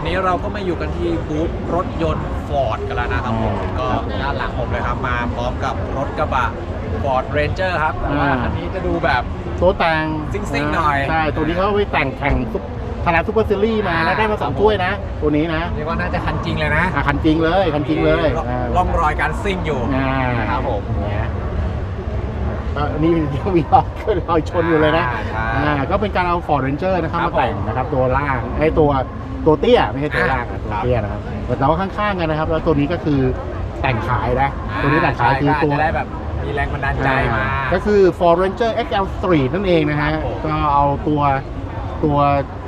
อนนี้เราก็มาอยู่กันที่บูธรถยนต์ฟอร์ดกันแล้วนะครับผมอ่าก็ครับผมด้านหลังผมเลยครับมาพร้อมกับรถกระบะ Ford Ranger ครับแต่ว่าอ่า อันนี้จะดูแบบ ตัวแต่งซิ่งๆหน่อยใช่ ตัวนี้เขาเอาไปแต่งแข่งซุปธนาซุปเปอร์ซีรีส์มาอ่า แล้วได้มาสองครับผมถ้วยนะ ตัวนี้นะเรียกว่าน่าจะคันจริงเลยนะอะคันจริงเลยคันจริงเลยร่องอ่าร่องรอยการซิ่งอยู่อ่านะครับผม เนี่ยก็ อันนี้ยังมีรอยรอยชนอยู่เลยนะอ่าใช่ อ่าก็เป็นการเอา Ford Ranger นะครับครับมาแต่งนะครับตัวล่างไอ้ตัวตัวเตี้ยไม่ใช่ตัวล่างอ่าอะตัวเตี้ยนะครับแต่ว่าข้างๆกันนะครับ แล้วตัวนี้ก็คือแต่งขายนะตัวนี้แต่งขายคือตัว จะได้แบบมีแรงบันดาลใจมา ก็คือ Ford Ranger XL Street นั่นเองนะฮะ ครับผมก็เอาตัวตัว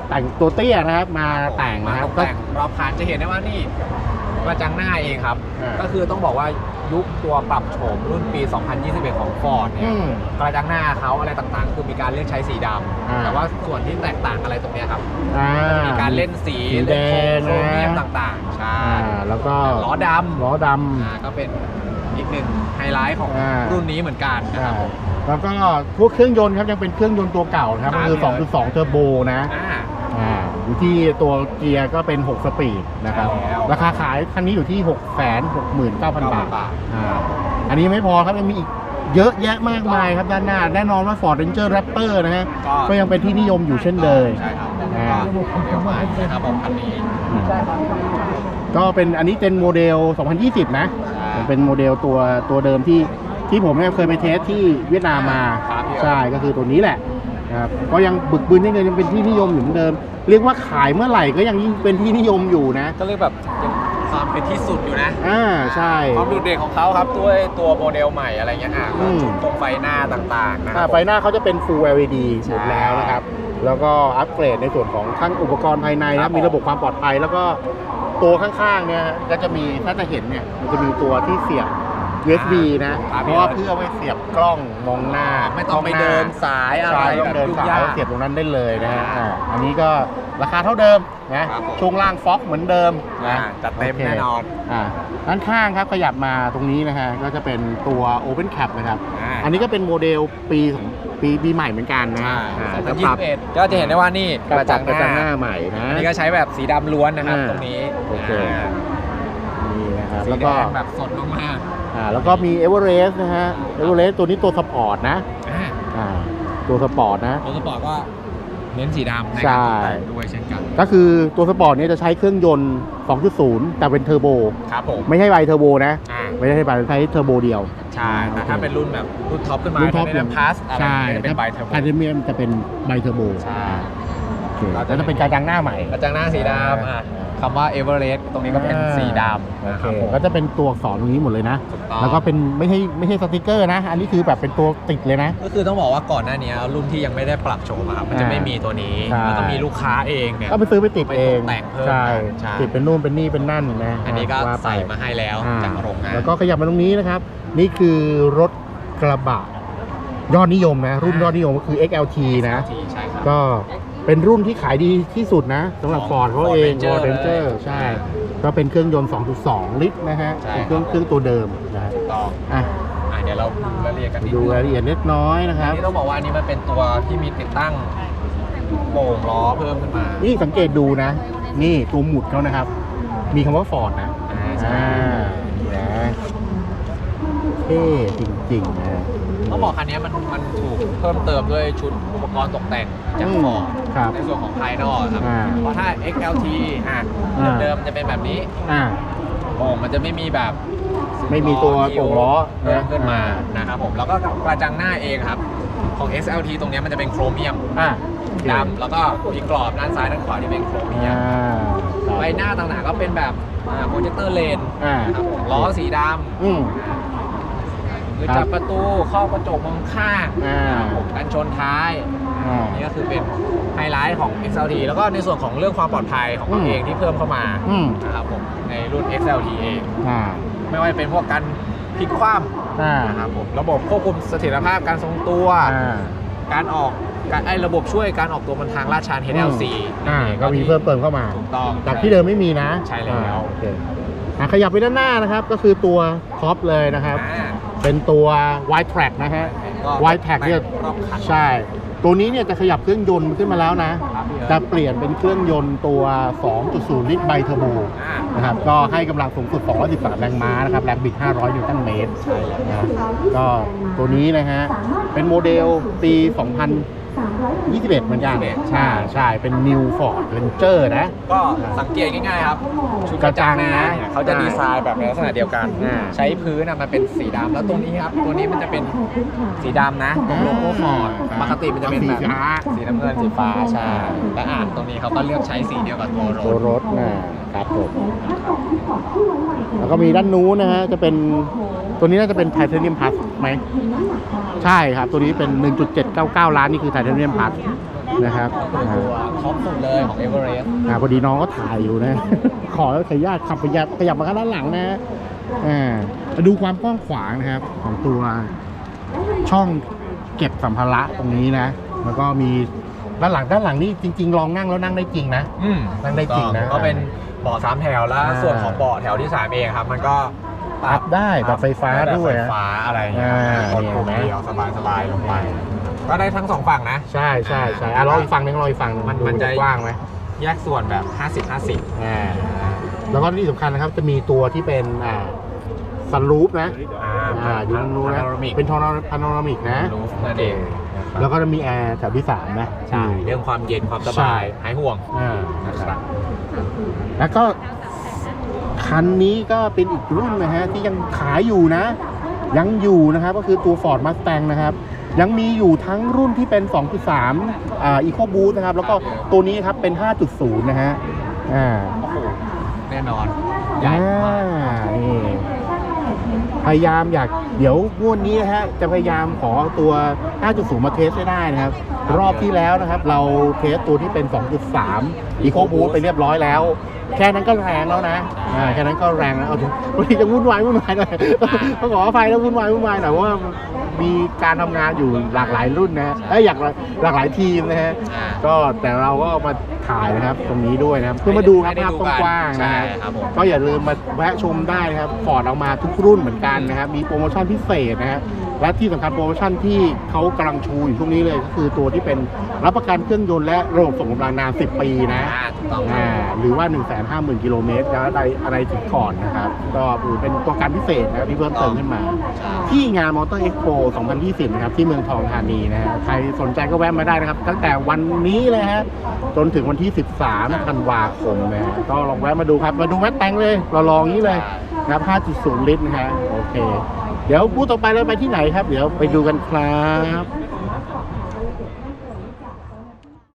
แต่งตัวเตี้ยนะครับมาแต่งมานะครับตกก็ แต่งรอบคันจะเห็นได้ว่านี่ กระจังหน้าเองครับ อ่าก็คือต้องบอกว่ายุคตัวปรับโฉมรุ่นปี 2021 ของ Ford เนี่อืยมกระจังหน้าเขาอะไรต่างๆ คือมีการเลือกใช้สีดอ่าำแต่ว่าส่วนที่แตกต่างอะไรตรงเนี้ยครับ อ่า มีการเล่นสีสีแดงเล่นโครเมียมนะต่างๆ ใช่อ่าแล้วก็ล้อดำล้อดอ่าก็เป็นอีกหนึ่งไฮไลท์ของอ่า รุ่นนี้เหมือนกันำนะครับผม แล้วก็พวกเครื่องยนต์ครับยังเป็นเครื่องยนต์ตัวเก่านะครับครัก็บคือ 2.2 เทอร์โบนะอ่าอ่า อยู่ที่ตัวเกียร์ก็เป็น 6 สปีดนะครับ ใช่แล้วราคาขายคันนี้อยู่ที่ 6 6 9 0 0 0 บาทบาท อ่าอันนี้ไม่พอครับยังมีอีกเยอะแยะมากมายครับด้านหน้า แน่นอนว่า Ford Ranger Raptor นะฮะก็ก็ยังเป็นที่นิยมอยู่เช่นเดิมใช่ครับอ่าก็เดี๋ยวมานะครับผมคันนี้ ก็เป็นอันนี้เป็นโมเดล 2020 นะ ใช่มันเป็นโมเดลตัวตัวเดิมที่ที่ผมเนี่ยเคยไปเทสที่เวียดนามมา ครับพี่ใช่ก็คือตัวนี้แหละนะ ครับก็ยังบึกบึนยังยังเป็นที่นิยมอยู่เหมือนเดิม เรียกว่าขายเมื่อไหร่ก็ยังยิ่งเป็นที่นิยมอยู่นะ ก็เรียกแบบยังความเป็นที่สุดอยู่นะอ่าใช่ความโดูเด่นของเขาครับด้วยตัวโมเดลใหม่อะไรเงี้ยอะอืมชุดโคมไฟหน้าต่างๆนะคอ่ารับไฟหน้าเขาจะเป็น Full LED ใช่หมดแล้วนะครับ แล้วก็อัปเกรดในส่วนของข้างอุปกรณ์ภายในครันะบมีระบบความปลอดภัยแล้วก็ตัวข้างๆเนี่ยก็จะมีถ้าจะเห็นเนี่ยมันจะมีตัวที่เสียบ USB นะครับเพราะว่าเพื่อไว้เสียบกล้องมองหน้าไม่ต้องไปกล้หาเดินสายอะไรใช่ต้อแบงบเดินยุ่งสายยากแล้วเสียบตรงนั้นได้เลยนะฮะอ่าอ่าอันนี้ก็ราคาเท่าเดิมนะครับผมช่วงล่างฟ็อกเหมือนเดิมอ่านะจัดเต็มโคแน่นอนอ่าด้านข้างครับขยับมาตรงนี้นะฮะก็จะเป็นตัว Open Cap นะครับอ่าอันนี้ก็เป็นโมเดลปีของปีปีใหม่เหมือนกันนะอ่าอ่าสองพัก็นปยี่รับสิบเอ็ดก็จะเห็นได้ว่านี่กระจังกระจังหน้าหใหม่นะอันนี้ก็ใช้แบบสีดำล้วนนะครับอ่าตรงนี้โอเคานี่นะครับสีแล้วแดก็งแบบสดมาก อ่าแล้วก็มี Everest นะฮะ Everest ตัวนี้ตัวสปอร์ตนะๆอ่าอ่าตัวสปอร์ตนะ รถสปอร์ตก็เน้นสีดำในใช่การตกแต่งด้วยเช่นกันก็คือตัวสปอร์ตเนี่ยจะใช้เครื่องยนต์ 2.0 แต่เป็นเทอร์โบ ครับผมไม่ใช่ไบเทอร์โบนะ อ่าไม่ใช่ไบใช้เทอร์โบเดียว ใช่แต่ถ้าเป็นรุ่นแบบรุ่นท็อปขึ้นมารุ่นท็อปเป็นน้ำพาสอะไรใช่จะเป็นไบเทอร์โบไทเทเนียมจะเป็นไบเทอร์โบใช่โอ เคแล้วจะเป็นการดังหน้าใหม่ กระจังหน้าสีดำอะคำว่าเอเวอเรสต์ตรงนี้ก็เป็นสีดำโอนะเคครับผมก็จะเป็นตัวอักษรตรงนี้หมดเลยนะ ถูกต้องแล้วก็เป็นไม่ใช่ไม่ใช่สติกเกอร์นะ อันนี้คือแบบเป็นตัวติดเลยนะ ก็คือต้องบอกว่าก่อนหน้านี้รุ่นที่ยังไม่ได้ปรับโฉมอะครับมันจะอ่าไม่มีตัวนี้ใช่แล้วก็มีลูกค้าเองเนี่ย ก็ไปซื้อไปติดเองไปตกแต่งเพิ่มใช่ใช่ ติดเป็นนู่นเป็นนี่เป็นนั่นนะอันนี้ก็ว่าไปใส่มาให้แล้วอ่าจากโรงงาน แล้วก็ขยับมาตรงนี้นะครับ นี่คือรถกระบะยอดนิยมนะ รุ่นยอดนิยมก็คือ XLT นะทีใช่ครับก็ เป็นรุ่นที่ขายดีที่สุดนะสำหรับของ Ford เขา Ford เอง Ranger Ford Ranger เลยใช่ ก็เป็นเครื่องยนต์ 2.2 ลิตรนะฮะใช่เป็นเครื่องครับ เครื่องตัวเดิมนะฮะถูกต้องอะอะเดี๋ยวเราดูรายละเอียดกันนิดดูนึงรายละเอียดเล็กน้อยนะคอัรันบนี้ต้องบอกว่าอันนี้มันเป็นตัวที่มีติดตั้งโป่งล้อเพิ่มขึ้นมานี่สังเกตดูนะ นี่ตัวหมุดเขานะครับ มีคำว่า Ford นะ อ่าใช่อ่านี่นะเท่จริงๆนะ ต้องบอกคันนี้มันมันถูกเพิ่มเติมด้วยชุดอุปกรณ์ตกแต่งจากอืม ฟอร์ด ครับในส่วนของภายนอกครับ อ่าเพราะถ้า XLT อะอ่า เดิมๆมันจะเป็นแบบนี้อ่าโป่งมันจะไม่มีแบบไม่มีตัวโป่งล้อเพิ่มขึ้นมาอ่านนะครับผมแล้วก็กระจังหน้าเองครับ ของ SLT ตรงเนี้ยมันจะเป็นโครเมียมอ่าดำแล้วก็มีกรอบด้านซ้ายด้านขวาที่เป็นโครเมียอ่ามใบหน้าต่างๆก็เป็นแบบโปรเจคเตอร์เลนอ่านะครับผมล้อสีดอืมำ คือครับจับประตูเข้ากระจกมองข้างอ่านะครับผมกันชนท้ายอ่า นี่ก็คือเป็นไฮไลท์ของ XLT แล้วก็ในส่วนของเรื่องความปลอดภัยของอืตัวมเองที่เพิ่มเข้ามาอืมนะครับผมในรุ่น XLT เอง อ่าไม่ว่าจะเป็นพวกการพลิกคว่อ่าำนะครับผมระบบควบคุมเสถียรภาพการทรงตัว อ่า การออกการไอ้ระบบช่วยการออกตัวบนทางลาดชัน HLC อ่านั่นเองก็มีเพิ่มเติมเข้ามา ถูกต้อง จากที่เดิมไม่มีนะใช่แล้ว อ่าโอเคอะขยับไปด้านหน้านะครับ ก็คือตัวท็อปเลยนะครับ อ่า เป็นตัว Wide Track นะฮะก็ Wide Track เนี่ยรอบคัน ใช่ ตัวนี้เนี่ยจะขยับเครื่องยนต์ขึ้นมาแล้วนะ จะเปลี่ยนเป็นเครื่องยนต์ตัว 2.0 ลิตรไบเทอร์โบอ่า นะครับ ก็ให้กำลังสูงสุด 213 แรงม้านะครับ แรงบิด 500 นิวตันเมตรนะก็ตัวนี้นะฮะ เป็นโมเดลปี 2021 เหมือนกัน21 ใช่ใช่เป็น New Ford Ranger นะ ก็สังเกตง่ายๆครับชุดกระจังหน้าเนี่ยเขาจะดีไซน์แบบในลักษณะเดียวกัน อ่า ใช้พื้นอะมันเป็นสีดำแล้วตัวนี้ครับ ตัวนี้มันจะเป็นสีดำนะตรงโลโก้ฟอร์ดครับปกติมันจะเป็นแบบสีฟ้า สีน้ำเงินสีฟ้าใช่และอ่านตรงนี้เขาก็เลือกใช้สีเดียวกับตัวรตัวถรถนะ ครับผมแล้วก็มีด้านนู้นนะฮะจะเป็นตัวนี้น่าจะเป็นไทเทเนียมพ u สไหมใช่ครับ ตัวนี้เป็น 1.799 ล้านนี่คือไทเทเนียมพ u สนะครับอ่าตัวท็อปสุดเลยของเอเวอเรสต์อ่าพอดีน้องก็ถ่ายอยู่นะ ขอขออนุญาตขับขยับขยับมาข้างด้านหลังนะอ่ามาดูความกว้างขวางนะครับ ของตัวช่องเก็บสัมภาระตรงนี้นะ แล้วก็มี ด้านหลังด้านหลังนี่จริง ๆ ลองนั่งแล้วนั่งได้จริงนะ อืมนั่งได้จริงนะ ก็เป็นเบาะสามแถวแล้ว อ่า ส่วนของเบาะแถวที่สามเองครับ มันก็ปรับได้ปรับไฟฟ้าด้วยปรับไฟฟ้าอะไรอย่างเงี้ยอ่า กดปุ่มเนี่ยเห็นไหมเดียวสบายสบายๆลงไป ก็ได้ทั้งสองฝั่งนะ ใช่ใช่ใช่อะรออีกฝั่งหนึงรออีกฝั่งหงมันดูมันจะกว้างไหมแยกส่วนแบบ 50 50 อ่าแล้วก็ที่สำคัญนะครับจะมีตัวที่เป็นอ่าซันรูฟนะอ่าอ่าอยู่ตรงนู้นนะ Panoramic เป็นพาโนรามิกนะ รูฟนั่นเอง แล้วก็จะมีแอร์แถวที่สามนะใช่ เรื่องความเย็นความสใช่บายหายห่วงอ่านะครับแล้วก็คันนี้ก็เป็นอีกรุ่นนะฮะที่ยังขายอยู่นะ ยังอยู่นะครับ ก็คือตัว Ford Mustang นะครับ ยังมีอยู่ทั้งรุ่นที่เป็น 2.3อ่า EcoBoost นะครับ แล้วก็ตัวนี้ครับเป็น 5.0 นะฮะอ่าโอ้โหแน่นอนใหญ่มากอ่นี่ พยายามอยากเดี๋ยวงวดนี้นะฮะจะพยายามขอตัว 5.0 มาเทสให้ได้นะครับ รอบที่แล้วนะครับ เราเทสตัวที่เป็น 2.3 อีโคบูสไปเรียบร้อยแล้ว แค่นั้นก็แรงแล้วนะอ่าแค่นั้นก็แรงแล้วเอาถึงวันนี้จะวุ่นวายวุ่นวายหน่อยต้องขออภัยแล้ววุ่นวายวุ่นวายหน่อยเพราะว่ามีการทำงานอยู่หลากหลายรุ่นนะฮะเอ้ยอยากหลากหลายทีมนะฮะอ่า ก็แต่เราก็มาถ่ายนะครับตรงนี้ด้วยนะครับเพื่อมาดูครับให้ได้ภาพดูกันกว้างๆนะใช่ฮะครับผม ก็อย่าลืมมาแวะชมได้นะครับฟอร์ดเอามาทุกรุ่นเหมือนกันนะครับ มีโปรโมชั่นพิเศษนะฮะและที่สำคัญโปรโมชั่นที่เขากำลังชูอยู่ช่วงนี้เลยก็คือตัวที่เป็นรับประกันเครื่องยนต์และระบบส่งกำลังนาน 10 ปีนะอ่าถูกต้องอ่าหรือว่า1 5 0 0 0 0กิโลเมตรแล้วอะไรอะไรถึงก่อนนะครับ ก็ถือเป็นตัวการพิเศษนะครับที่เพิ่มเติมขึ้นมา ที่งานมอเตอร์เอ็กโป2020 นะครับ ที่เมืองทองธานีนะฮะใครสนใจก็แวะมาได้นะครับ ตั้งแต่วันนี้เลยฮะจนถึงวันที่ 13ธันวาคมนะฮะก็ลองแวะมาดูครับมาดูแมตแตงเลยเราลองนี้เลยนะครับ 5.0 ลิตรนะฮะโอเค เดี๋ยวบูธต่อไปเราไปที่ไหนครับ เดี๋ยวไปดูกันครับ